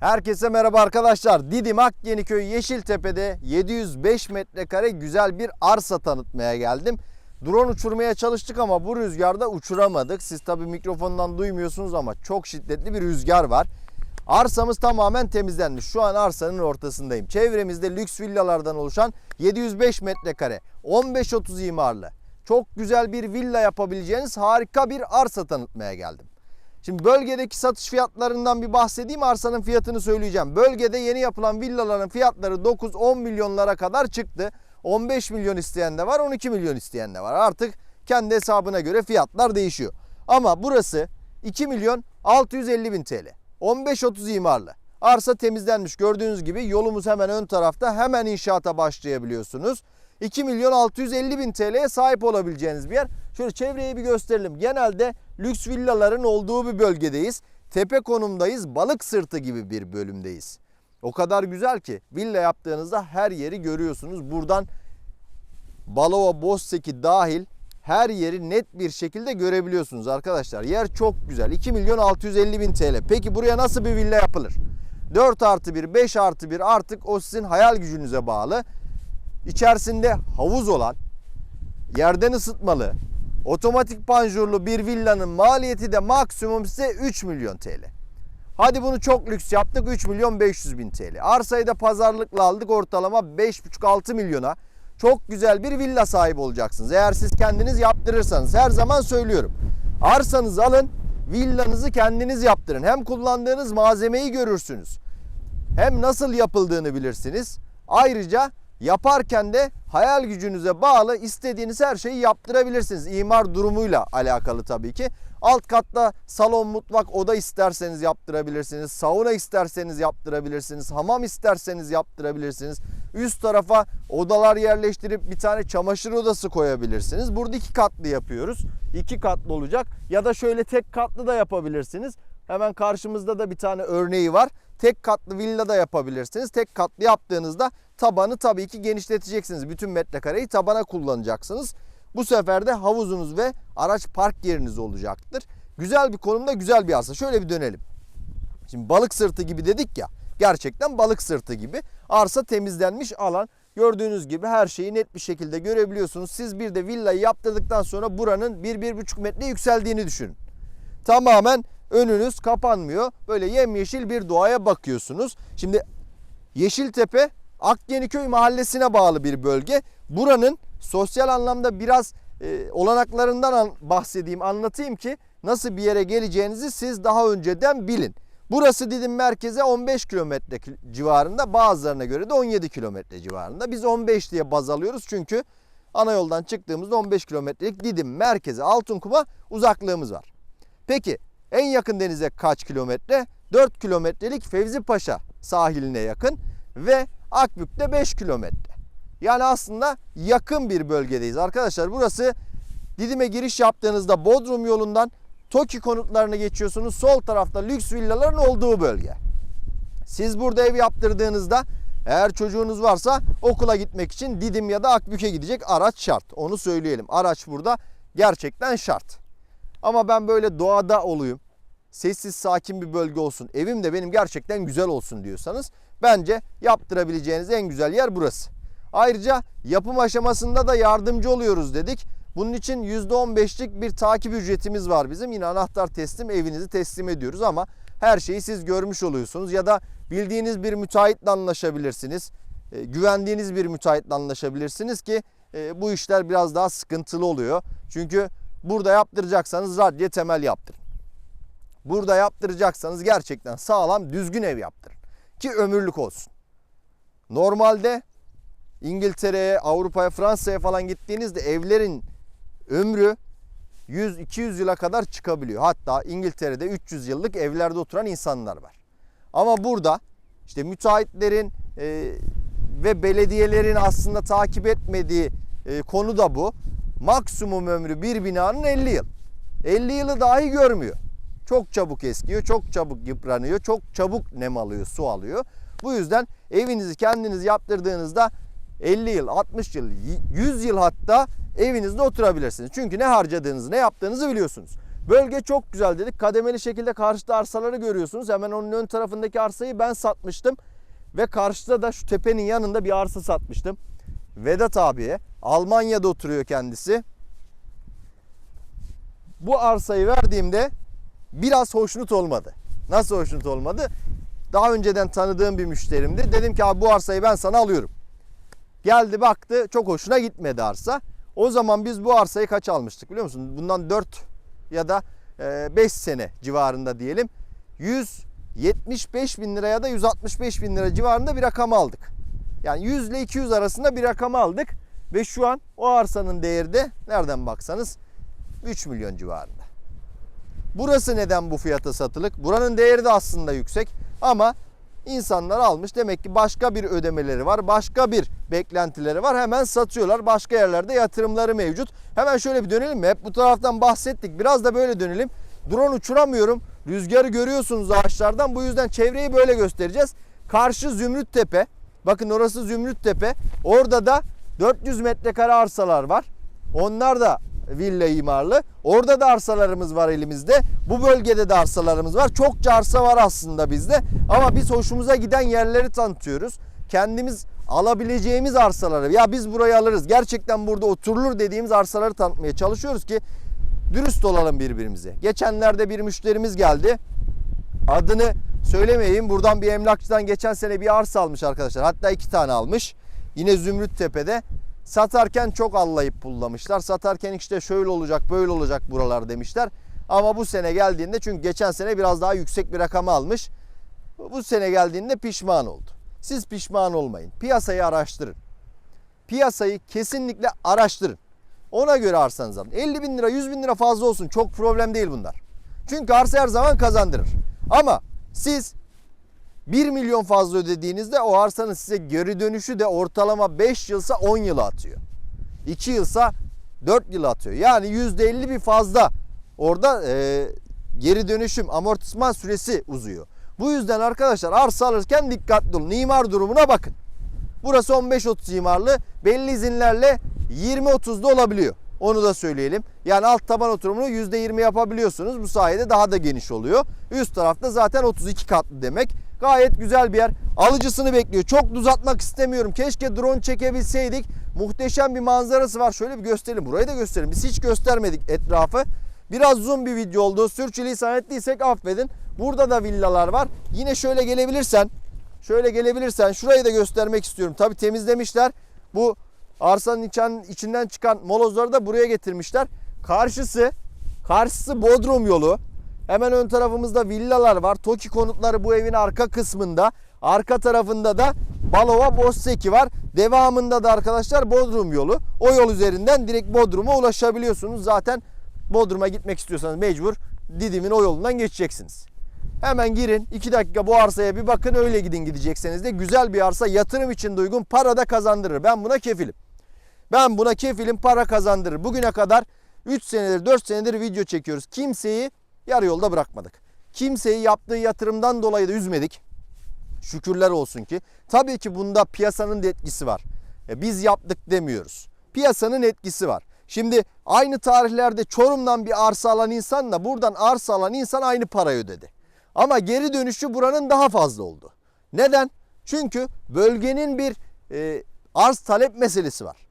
Herkese merhaba arkadaşlar. Didim Akyeniköy Yeşiltepe'de 705 metrekare güzel bir arsa tanıtmaya geldim. Drone uçurmaya çalıştık ama bu rüzgarda uçuramadık. Siz tabii mikrofondan duymuyorsunuz ama çok şiddetli bir rüzgar var. Arsamız tamamen temizlenmiş. Şu an arsanın ortasındayım. Çevremizde lüks villalardan oluşan 705 metrekare, 15-30 imarlı. Çok güzel bir villa yapabileceğiniz harika bir arsa tanıtmaya geldim. Şimdi bölgedeki satış fiyatlarından bir bahsedeyim. Arsanın fiyatını söyleyeceğim. Bölgede yeni yapılan villaların fiyatları 9-10 milyonlara kadar çıktı. 15 milyon isteyen de var, 12 milyon isteyen de var. Artık kendi hesabına göre fiyatlar değişiyor. Ama burası 2 milyon 650 bin TL. 15-30 imarlı. Arsa temizlenmiş. Gördüğünüz gibi yolumuz hemen ön tarafta. Hemen inşaata başlayabiliyorsunuz. 2 milyon 650 bin TL'ye sahip olabileceğiniz bir yer. Şöyle çevreyi bir gösterelim. Genelde lüks villaların olduğu bir bölgedeyiz. Tepe konumdayız. Balık sırtı gibi bir bölümdeyiz. O kadar güzel ki villa yaptığınızda her yeri görüyorsunuz. Buradan Balova, Bozseki dahil her yeri net bir şekilde görebiliyorsunuz arkadaşlar. Yer çok güzel. 2 milyon 650 bin TL. Peki buraya nasıl bir villa yapılır? 4 artı 1, 5 artı 1 artık o sizin hayal gücünüze bağlı. İçerisinde havuz olan, yerden ısıtmalı, otomatik panjurlu bir villanın maliyeti de maksimum size 3 milyon TL. Hadi bunu çok lüks yaptık 3 milyon 500 bin TL. Arsayı da pazarlıkla aldık ortalama 5,5-6 milyona. Çok güzel bir villa sahibi olacaksınız. Eğer siz kendiniz yaptırırsanız her zaman söylüyorum. Arsanızı alın villanızı kendiniz yaptırın. Hem kullandığınız malzemeyi görürsünüz. Hem nasıl yapıldığını bilirsiniz. Ayrıca yaparken de hayal gücünüze bağlı istediğiniz her şeyi yaptırabilirsiniz. İmar durumuyla alakalı tabii ki. Alt katta salon, mutfak, oda isterseniz yaptırabilirsiniz. Sauna isterseniz yaptırabilirsiniz. Hamam isterseniz yaptırabilirsiniz. Üst tarafa odalar yerleştirip bir tane çamaşır odası koyabilirsiniz. Burada iki katlı yapıyoruz. İki katlı olacak. Ya da şöyle tek katlı da yapabilirsiniz. Hemen karşımızda da bir tane örneği var. Tek katlı villa da yapabilirsiniz. Tek katlı yaptığınızda tabanı tabii ki genişleteceksiniz. Bütün metrekareyi tabana kullanacaksınız. Bu sefer de havuzunuz ve araç park yeriniz olacaktır. Güzel bir konumda güzel bir arsa. Şöyle bir dönelim. Şimdi balık sırtı gibi dedik ya. Gerçekten balık sırtı gibi. Arsa temizlenmiş alan. Gördüğünüz gibi her şeyi net bir şekilde görebiliyorsunuz. Siz bir de villayı yaptırdıktan sonra buranın 1-1,5 metre yükseldiğini düşünün. Tamamen önünüz kapanmıyor. Böyle yemyeşil bir doğaya bakıyorsunuz. Şimdi Yeşiltepe Akyeniköy mahallesine bağlı bir bölge. Buranın sosyal anlamda biraz e, olanaklarından an- bahsedeyim, anlatayım ki nasıl bir yere geleceğinizi siz daha önceden bilin. Burası Didim merkeze 15 kilometre ki- civarında, bazılarına göre de 17 kilometre civarında. Biz 15 diye baz alıyoruz çünkü ana yoldan çıktığımızda 15 kilometrelik Didim merkeze Altınkum'a uzaklığımız var. Peki en yakın denize kaç kilometre? 4 kilometrelik Fevzi Paşa sahiline yakın ve Akbük'te 5 kilometre. Yani aslında yakın bir bölgedeyiz arkadaşlar. Burası Didim'e giriş yaptığınızda Bodrum yolundan TOKİ konutlarına geçiyorsunuz. Sol tarafta lüks villaların olduğu bölge. Siz burada ev yaptırdığınızda eğer çocuğunuz varsa okula gitmek için Didim ya da Akbük'e gidecek araç şart. Onu söyleyelim. Araç burada gerçekten şart. Ama ben böyle doğada olayım. Sessiz sakin bir bölge olsun. Evim de benim gerçekten güzel olsun diyorsanız bence yaptırabileceğiniz en güzel yer burası. Ayrıca yapım aşamasında da yardımcı oluyoruz dedik. Bunun için %15'lik bir takip ücretimiz var bizim. Yine anahtar teslim evinizi teslim ediyoruz ama her şeyi siz görmüş oluyorsunuz ya da bildiğiniz bir müteahhitle anlaşabilirsiniz. E, güvendiğiniz bir müteahhitle anlaşabilirsiniz ki e, bu işler biraz daha sıkıntılı oluyor. Çünkü burada yaptıracaksanız radye temel yaptırın. Burada yaptıracaksanız gerçekten sağlam düzgün ev yaptırın. Ki ömürlük olsun. Normalde İngiltere'ye, Avrupa'ya, Fransa'ya falan gittiğinizde evlerin ömrü 100-200 yıla kadar çıkabiliyor. Hatta İngiltere'de 300 yıllık evlerde oturan insanlar var. Ama burada işte müteahhitlerin e, ve belediyelerin aslında takip etmediği e, konu da bu. Maksimum ömrü bir binanın 50 yıl. 50 yılı dahi görmüyor. Çok çabuk eskiyor, çok çabuk yıpranıyor, çok çabuk nem alıyor, su alıyor. Bu yüzden evinizi kendiniz yaptırdığınızda 50 yıl, 60 yıl, 100 yıl hatta evinizde oturabilirsiniz. Çünkü ne harcadığınızı, ne yaptığınızı biliyorsunuz. Bölge çok güzel dedik. Kademeli şekilde karşıda arsaları görüyorsunuz. Hemen onun ön tarafındaki arsayı ben satmıştım. Ve karşıda da şu tepenin yanında bir arsa satmıştım. Vedat abiye. Almanya'da oturuyor kendisi. Bu arsayı verdiğimde biraz hoşnut olmadı. Nasıl hoşnut olmadı? Daha önceden tanıdığım bir müşterimdi. Dedim ki abi bu arsayı ben sana alıyorum. Geldi baktı çok hoşuna gitmedi arsa. O zaman biz bu arsayı kaç almıştık biliyor musun? Bundan 4 ya da 5 sene civarında diyelim. 175 bin lira ya da 165 bin lira civarında bir rakam aldık. Yani 100 ile 200 arasında bir rakam aldık. Ve şu an o arsanın değeri de nereden baksanız 3 milyon civarında. Burası neden bu fiyata satılık? Buranın değeri de aslında yüksek ama insanlar almış. Demek ki başka bir ödemeleri var, başka bir beklentileri var. Hemen satıyorlar. Başka yerlerde yatırımları mevcut. Hemen şöyle bir dönelim mi? Hep bu taraftan bahsettik. Biraz da böyle dönelim. Drone uçuramıyorum. Rüzgarı görüyorsunuz ağaçlardan. Bu yüzden çevreyi böyle göstereceğiz. Karşı Zümrüt Tepe. Bakın orası Zümrüt Tepe. Orada da 400 metrekare arsalar var. Onlar da villa imarlı. Orada da arsalarımız var elimizde. Bu bölgede de arsalarımız var. Çokça arsa var aslında bizde. Ama biz hoşumuza giden yerleri tanıtıyoruz. Kendimiz alabileceğimiz arsaları ya biz burayı alırız. Gerçekten burada oturulur dediğimiz arsaları tanıtmaya çalışıyoruz ki dürüst olalım birbirimize. Geçenlerde bir müşterimiz geldi. Adını söylemeyeyim. Buradan bir emlakçıdan geçen sene bir arsa almış arkadaşlar. Hatta iki tane almış. Yine Zümrüt Tepe'de. Satarken çok allayıp pullamışlar. Satarken işte şöyle olacak böyle olacak buralar demişler. Ama bu sene geldiğinde çünkü geçen sene biraz daha yüksek bir rakamı almış. Bu sene geldiğinde pişman oldu. Siz pişman olmayın. Piyasayı araştırın. Piyasayı kesinlikle araştırın. Ona göre arsanızı alın. 50 bin lira 100 bin lira fazla olsun çok problem değil bunlar. Çünkü arsa her zaman kazandırır. Ama siz 1 milyon fazla ödediğinizde o arsanın size geri dönüşü de ortalama 5 yılsa 10 yıla atıyor. 2 yılsa 4 yıl atıyor. Yani %50 bir fazla orada e, geri dönüşüm amortisman süresi uzuyor. Bu yüzden arkadaşlar arsa alırken dikkatli olun. İmar durumuna bakın. Burası 15-30 imarlı. Belli izinlerle 20-30'da olabiliyor. Onu da söyleyelim. Yani alt taban oturumunu %20 yapabiliyorsunuz. Bu sayede daha da geniş oluyor. Üst tarafta zaten 32 katlı demek. Gayet güzel bir yer. Alıcısını bekliyor. Çok uzatmak istemiyorum. Keşke drone çekebilseydik. Muhteşem bir manzarası var. Şöyle bir gösterelim. Burayı da gösterelim. Biz hiç göstermedik etrafı. Biraz uzun bir video oldu. Sürçülisan ettiysek affedin. Burada da villalar var. Yine şöyle gelebilirsen, şöyle gelebilirsen şurayı da göstermek istiyorum. Tabi temizlemişler. Bu arsanın içinden çıkan molozları da buraya getirmişler. Karşısı, karşısı Bodrum yolu. Hemen ön tarafımızda villalar var. Toki konutları bu evin arka kısmında. Arka tarafında da Balova Bozseki var. Devamında da arkadaşlar Bodrum yolu. O yol üzerinden direkt Bodrum'a ulaşabiliyorsunuz. Zaten Bodrum'a gitmek istiyorsanız mecbur Didim'in o yolundan geçeceksiniz. Hemen girin 2 dakika bu arsaya bir bakın öyle gidin gidecekseniz de güzel bir arsa yatırım için de uygun para da kazandırır. Ben buna kefilim. Ben buna kefilim para kazandırır. Bugüne kadar 3 senedir 4 senedir video çekiyoruz. Kimseyi yarı yolda bırakmadık. Kimseyi yaptığı yatırımdan dolayı da üzmedik. Şükürler olsun ki. Tabii ki bunda piyasanın da etkisi var. E, Biz yaptık demiyoruz. Piyasanın etkisi var. Şimdi aynı tarihlerde Çorum'dan bir arsa alan insanla buradan arsa alan insan aynı parayı ödedi. Ama geri dönüşü buranın daha fazla oldu. Neden? Çünkü bölgenin bir e, arz talep meselesi var.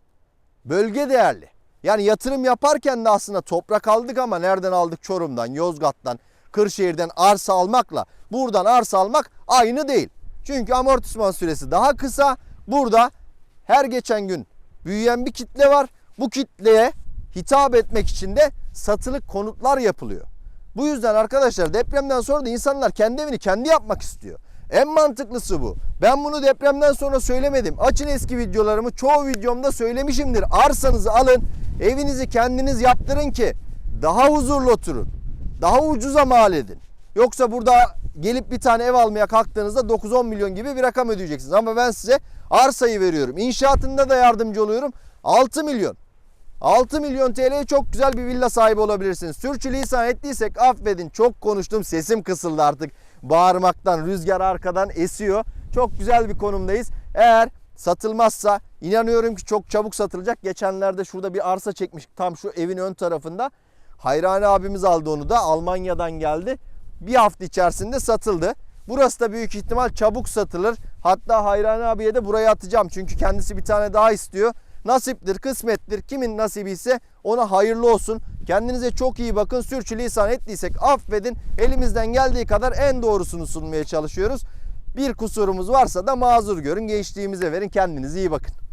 Bölge değerli. Yani yatırım yaparken de aslında toprak aldık ama nereden aldık? Çorum'dan, Yozgat'tan, Kırşehir'den arsa almakla buradan arsa almak aynı değil. Çünkü amortisman süresi daha kısa. Burada her geçen gün büyüyen bir kitle var. Bu kitleye hitap etmek için de satılık konutlar yapılıyor. Bu yüzden arkadaşlar depremden sonra da insanlar kendi evini kendi yapmak istiyor. En mantıklısı bu. Ben bunu depremden sonra söylemedim. Açın eski videolarımı. Çoğu videomda söylemişimdir. Arsanızı alın, evinizi kendiniz yaptırın ki daha huzurlu oturun. Daha ucuza mal edin. Yoksa burada gelip bir tane ev almaya kalktığınızda 9-10 milyon gibi bir rakam ödeyeceksiniz. Ama ben size arsayı veriyorum. İnşaatında da yardımcı oluyorum. 6 milyon. 6 milyon TL'ye çok güzel bir villa sahibi olabilirsiniz. Sürçülisan ettiysek affedin. Çok konuştum. Sesim kısıldı artık. Bağırmaktan, rüzgar arkadan esiyor. Çok güzel bir konumdayız. Eğer satılmazsa inanıyorum ki çok çabuk satılacak. Geçenlerde şurada bir arsa çekmiş tam şu evin ön tarafında. Hayrani abimiz aldı onu da Almanya'dan geldi. Bir hafta içerisinde satıldı. Burası da büyük ihtimal çabuk satılır. Hatta Hayrani abiye de buraya atacağım. Çünkü kendisi bir tane daha istiyor. Nasiptir, kısmettir. Kimin nasibi ise ona hayırlı olsun. Kendinize çok iyi bakın. Sürçülisan ettiysek affedin. Elimizden geldiği kadar en doğrusunu sunmaya çalışıyoruz. Bir kusurumuz varsa da mazur görün. Gençliğimize verin. Kendinize iyi bakın.